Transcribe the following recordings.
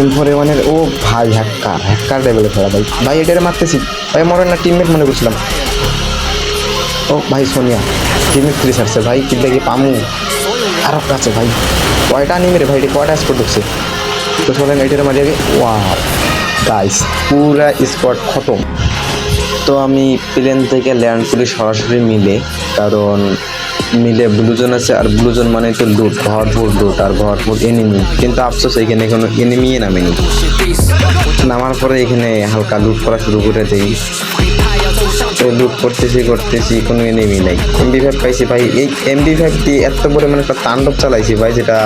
M four ওয়ানের ও ভাই হ্যাক্কার হ্যাক্কার লেভেলে খেলা ভাই। ভাই, এটারে মারতেছি। ভাই মরে না টিমমেট মনে করছিলাম। ও ভাই, সোনিয়া টিমমেট ফ্রি সারছে ভাই কিন্তু কি পামু। আরও কাছে ভাই। কয়টা নিমে রে ভাই, এটা কয়টা স্পট ঢুকছে? তো চলেন, এটারে মারিয়ে আগে। ওয়া গাইস পুরা স্পট খতম। তো আমি প্লেন থেকে ল্যান্ড করি সরাসরি মিলে, কারণ মিলে ব্লুজন আছে, আর ব্লুজন মানে তো লুট ভরপুর লুট আর ভরপুর এনিমি কিন্তু আফসোস, এখানে কোনো এনিমিই নামেনি। নামার পরে এখানে হালকা লুট করা শুরু করে দেই। তো লুট করতেছি করতেছি, কোনো এনিমি নাই। এমবি ফাইভ পাইছি ভাই, এই এমবি ফাইভ দিয়ে এত বড় মানে একটা তাণ্ডব চালাইছি ভাই, যেটা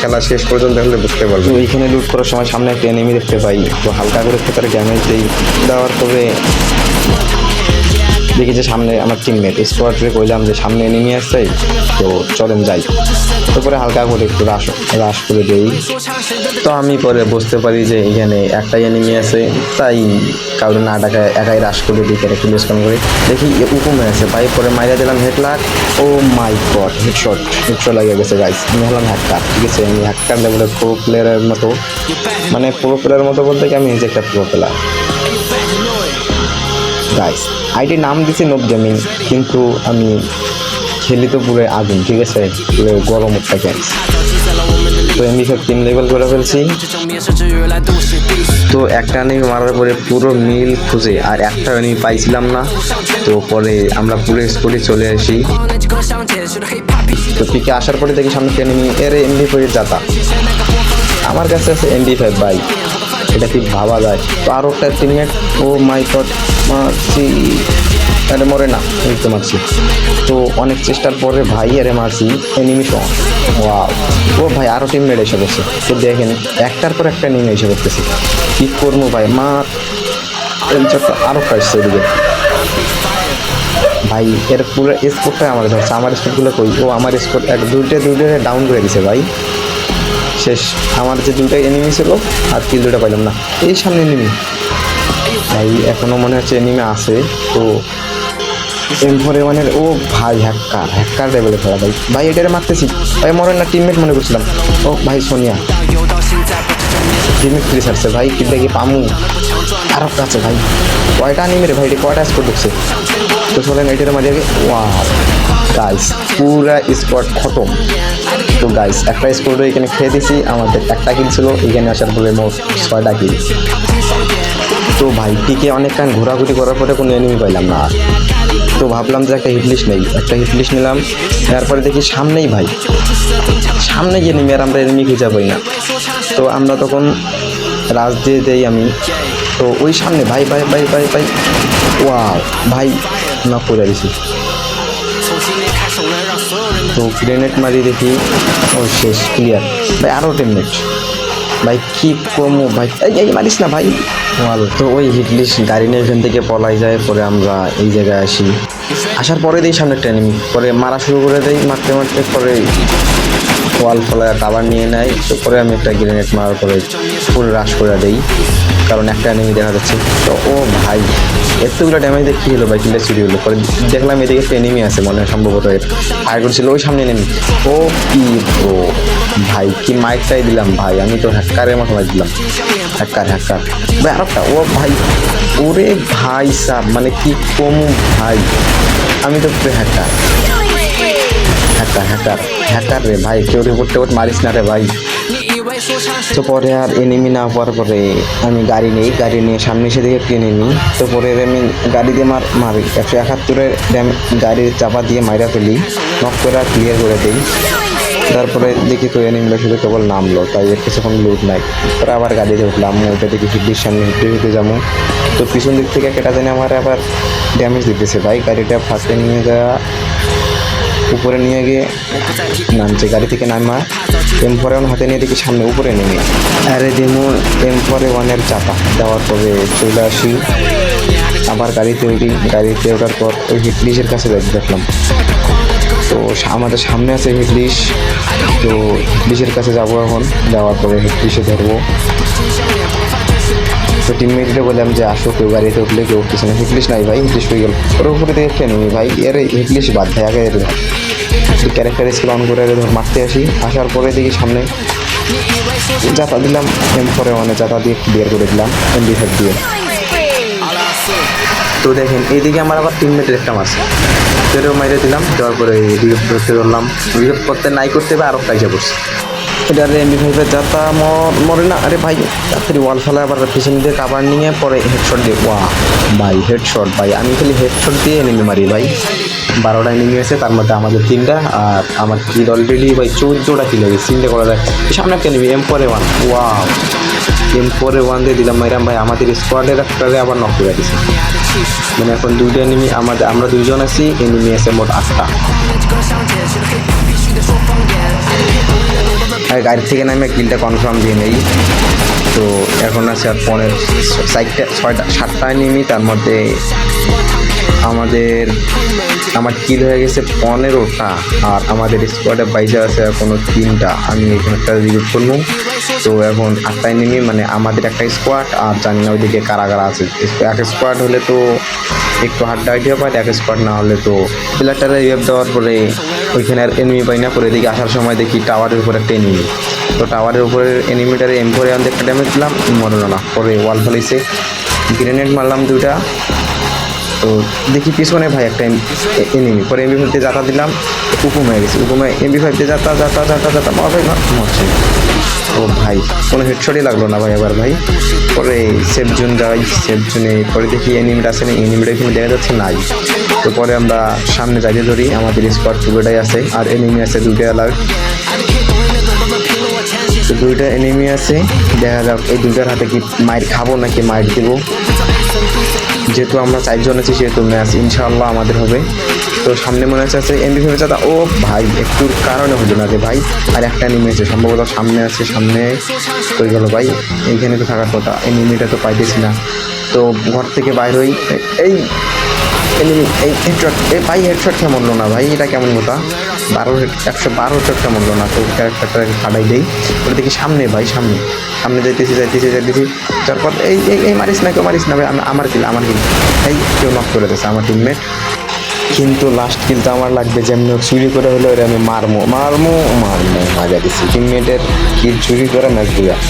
খেলা শেষ পর্যন্ত দেখলে বুঝতে পারব। এইখানে লুট করার সময় সামনে একটা এনিমি দেখতে পাই। তো হালকা করে তার ড্যামেজ দিই। দেওয়ার পরে দেখি যে সামনে আমার টিমমেট স্কোয়াডে কইলাম যে সামনে এনিমি আসছে তো চলেন যাই। তারপরে হালকা করে একটু রাশ রাশ করে দেই। তো আমি পরে বুঝতে পারি যে এখানে একটাই এনিমি আছে, তাই কাউরে না ডাকায় একাই রাশ করে দিই কেটে কিলো স্কন করে। দেখি উকুমে আছে। ভাই, পরে মাইরা দিলাম head headlock oh my god headshot headshot লাগিয়ে গেছে গাইস আমি হলাম হ্যাক্কার ঠিক আছে? আমি হ্যাক্কার লেভেলের প্রো প্লেয়ারের মতো। মানে প্রো প্লেয়ারের মতো বলতে কি আমি নিজে একটা প্রো প্লেয়ার গাইস আইডির নাম দিছি নোব গেমিং কিন্তু আমি খেলি তো পুরো আগুন, ঠিক আছে? পুরো গরম গেম তো এমনি সব তিন লেভেল করে ফেলছি। তো একটা এনিমি মারার পরে পুরো মিল খুঁজে, আর একটা এনিমি পাইছিলাম না। তো পরে আমরা পুরো স্পটে চলে আসি। তো পিকে আসার পরে দেখি সামনে এনিমি এর এমডি করে যাতা। আমার কাছে আছে এমডি ফাইভ বাই এটা কি ভাবা যায়? তো আরও একটা টিমমেট ও মাই গড মারছি। আরে মরে না। এই তো মারছি। তো অনেক চেষ্টার পরে ভাই আরে এনিমি সহ ওয়াও ও ভাই আরও টিমমেট এসে পড়ছে তো দেখেন, একটার পর একটা এনিমি এসে পড়তেছে কি করব ভাই? এলচটা আরও কাটছে এদিকে। ভাই, এর পুরো স্কোরটাই আমার ধরছে আমার স্কোরগুলো কই? ও আমার স্কোর এক, দুইটা দুইটা ডাউন করে দিছে ভাই। শেষ। আমার যে দুইটা এনিমি ছিল, আর কিল দুটা পাইলাম না। এই সামনে এনিমি ভাই, এখনও মনে হচ্ছে এনিমি আছে, তো এম ফোর ওয়ানের ও ভাই হ্যাক্কার হ্যাক্কার লেভেলে খেলা, ভাই। ভাই, এটারে মারতেছি। ভাই মরে না টিমমেট মনে করছিলাম। ও, ভাই, সোনিয়া। টিমমেট ফ্রি সারছে ভাই কি দেখি পামু। আরও কাছে, ভাই। কয়টা নিমে রে, ভাই, এটা কয়টা স্কোর ঢুকছে? তো চলেন, এটারে আগে। ওয়া গাইস পুরা স্পট খতম। তো গাইস একটা স্কোর এখানে খেয়ে দিছি, আমাদের একটা কিল ছিল, এখানে আসার পরে মোট ছয়টা কিল তো ভাই পিকে অনেক কান ঘোরাঘুরি করার পরে কোনো এনিমি পাইলাম না। তো ভাবলাম যে একটা হিটলিস্ট নেই, একটা হিটলিস্ট নিলাম। তারপরে দেখি সামনেই ভাই, সামনে গিয়ে নেমে আর আমরা এনিমি খুঁজে পাই না। তো আমরা তখন রাজ দিয়ে দেই আমি। তো ওই সামনে, ভাই ভাই ভাই ভাই ভাই ওয়াও ভাই না করে দিছি। তো গ্রেনেড মারি দেখি। ও শেষ ক্লিয়ার ভাই আরও টেন ভাই কি কমো ভাই? এই মারিস না ভাই। ওয়াল তো ওই হিটলিস্ট গাড়ি নিয়ে এখান থেকে পলাই যায় পরে আমরা এই জায়গায় আসি। আসার পরে দিই সামনে একটা enemy পরে মারা শুরু করে দেই মারতে মারতে পরে ওয়াল ফলায় কাবার নিয়ে নেয়। তো পরে আমি একটা গ্রেনেড মারার পরে ফুল রাশ করে দেই। কারণ একটা এনিমি দেখা যাচ্ছে। তো, ও ভাই, এতগুলো ড্যামেজ দিয়ে কী হলো ভাই? কিলে চুরি হলো? পরে দেখলাম এদিকে একটা এনিমি আছে মনে হয় সম্ভবত এর। ফায়ার করছিল ওই সামনে এনিমি ও কি ও ভাই, কি মাইকটাই দিলাম ভাই। আমি তো হ্যাকারের মতো মাইক দিলাম। Hacker hacker. ভাই, আর একটা, ও ভাই, ওরে ভাই সাহ মানে কি কম ভাই? আমি তো হ্যাকার। Hacker hacker. হ্যাকার রে ভাই, কেউ রিপোর্ট টেপোর্ট মারিস না রে ভাই। তো পরে আর এনিমি না হওয়ার পরে আমি গাড়ি নেই, গাড়ি নিয়ে সামনে এসে দেখে একটি এনিমি তো পরে আমি গাড়ি দিয়ে মার, মারি। একশো একাত্তরের গাড়ির চাপা দিয়ে মাইরা ফেলি নক করে ক্লিয়ার করে দিই। তারপরে দেখি তো এনিমিগুলো শুধু কেবল নামলো, তাই এর কিছুক্ষণ লুট নাই। তারপরে আবার গাড়িতে উঠলাম ওইটা দেখি হিটির সামনে হিটে হিটে যাব। তো পিছন দিক থেকে কেটা জানি আমার আবার ড্যামেজ দিতেছে, ভাই। গাড়িটা ফার্স্টে নিয়ে যাওয়া উপরে নিয়ে গিয়ে নামছে, গাড়ি থেকে নামা। এম ফোর ওয়ান হাতে নিয়ে দেখি সামনে উপরে নেমে। আরে দেমো এম ফোর ওয়ানের চাপা দেওয়ার পরে চলে আসি। আবার গাড়িতে উঠি, গাড়িতে ওঠার পর ওই হিটলিশের কাছে দেখ- দেখলাম। তো আমাদের সামনে আছে হিটলিশ তো হিটলিশের কাছে যাব এখন, যাওয়ার পরে হিটলিশে ধরবো। তো টিমমেটটা বললাম যে আসো কেউ গাড়িতে উঠলে কেউ উঠতেছে না। হিটলিশ নাই ভাই হিটলিশ হয়ে গেল। ওর উপরে দেখে খেয়ে নিবি ভাই, এর হিটলিশ বাদ ভাই আগে এর। ক্যারেক্টার স্কেল অন করে ধর মারতে আসি। আসার পরে দেখি সামনে যাতা দিলাম এম পরে মানে যাতা দিয়ে ক্লিয়ার করে দিলাম এম বি ফাইভ দিয়ে। তো দেখেন, এইদিকে আমার আবার তিন মিনিটের একটা মাছ তেরো মাইরে দিলাম, দেওয়ার পরে রিভিভ ধরতে ধরলাম। রিভিভ করতে নাই করতে বা আরও কাজে করছে এটা এমবি ফাইভের যাতা মরে না। আরে ভাই তাড়াতাড়ি ওয়াল ফেলা, আবার পিছন দিয়ে কাবার নিয়ে পরে হেডশট দিয়ে ওয়া, ভাই হেডশট ভাই। আমি খালি হেডশট দিয়ে এনিমি মারি, ভাই। বারোটা এনিমি আছে, তার মধ্যে আমাদের তিনটা, আর আমার কিল অলরেডি ভাই? চৌদ্দটা কিল হয়েছে তিনটে করা যায় সামনে একটা এনিমি এম পরে ওয়ান ওয়া এম পরে ওয়ান দিয়ে দিলাম, মাইরাম ভাই। আমাদের স্কোয়াডের একটারে আবার নক করে দিছে। মানে এখন দুইটা এনিমি আমাদের আমরা দুইজন আছি এনিমি আছে মোট আটটা। আর গাড়ি থেকে নামে কিলটা কনফার্ম দিয়ে নেই। তো এখন আছে আর পনেরো সাইডটা ছয়টা সাতটায় নেমি তার মধ্যে আমাদের, আমার কিল হয়ে গেছে পনেরোটা আর আমাদের স্কোয়াডে বাইজে আছে এখনও তিনটা। আমি এখানে একটা রিভিউ করব। তো এখন আটটা এনিমি মানে আমাদের একটা স্কোয়াড আর জানি না ওইদিকে কারা কারা আছে। এক স্কোয়াড হলে তো একটু হাড্ডা আইডিয়া পায় এক স্কোয়াড না হলে তো প্লেয়ারটারে রিভাইভ দেওয়ার পরে ওইখানে আর এনিমি পাই না। পরে এদিকে আসার সময় দেখি টাওয়ারের উপরে একটা এনিমি তো টাওয়ারের উপরে এনিমিটারে এম করে আমাদের একটা ড্যামেজ দিলাম মনে না। পরে ওয়াল ফেলেছে। গ্রেনেড মারলাম দুইটা। তো দেখি পিছনে ভাই একটা এনিমি পরে এমবি ফাইভতে যাতা দিলাম, উকুম হয়ে গেছে, উকুমে এমবি ফাইভতে যাতা যাতা যাতা যাতা, মা ভাই মরছে। ও ভাই, কোনো হেডশটই লাগল না ভাই আবার ভাই। পরে সেফ জোন যাই, সেফ জোনে পরে দেখি এনিমিটা আছে না এনিমিটা এখানে দেখা যাচ্ছে নাই। তো পরে আমরা সামনে যাইতে ধরি, আমাদের স্কোয়াড পুরোটাই আছে, আর এনিমি আছে দুটো অ্যালার্ট তো দুইটা এনিমি আছে, দেখা যাক এই দুইটার হাতে কি মাইর খাব নাকি মাইর দেবো। যেহেতু আমরা চারজন আছি, সেহেতু ম্যাচ ইনশাল্লাহ আমাদের হবে। তো সামনে মনে হচ্ছে আছে এমবি ভেবে চাতা ও ভাই, একটুর কারণে হলো না যে ভাই, আর একটা এনিমি আছে, সম্ভবত সামনে আছে, সামনে কই গেল ভাই। এইখানে তো থাকার কথা এনিমিটা তো পাইতেছি না। তো ঘর থেকে বাইর হই, এই এনিমি এই হেডশট এই ভাই হেডশট কেমন না। ভাই, এটা কেমন কথা বারো একশো বারো হেডশট কেমন না। তো ক্যারেক্টারটাকে ফাটাই দেই। ওটা দেখি সামনে, ভাই, সামনে। সামনে যাইতেছি যাইতেছি যাইতেছি। তারপর এই এই মারিস না, কেউ মারিস না, ভাই, আমি- আমার কিল আমার কিল। এই কেউ নক করে দিয়েছে আমার টিমমেট কিন্তু লাস্ট কিন্তু আমার লাগবে যেমনি চুরি করে হলো এটা আমি মারমো মারমো মারমো মাজা দিছি। টিমমেটের কিল চুরি করে ম্যাচ দিয়া।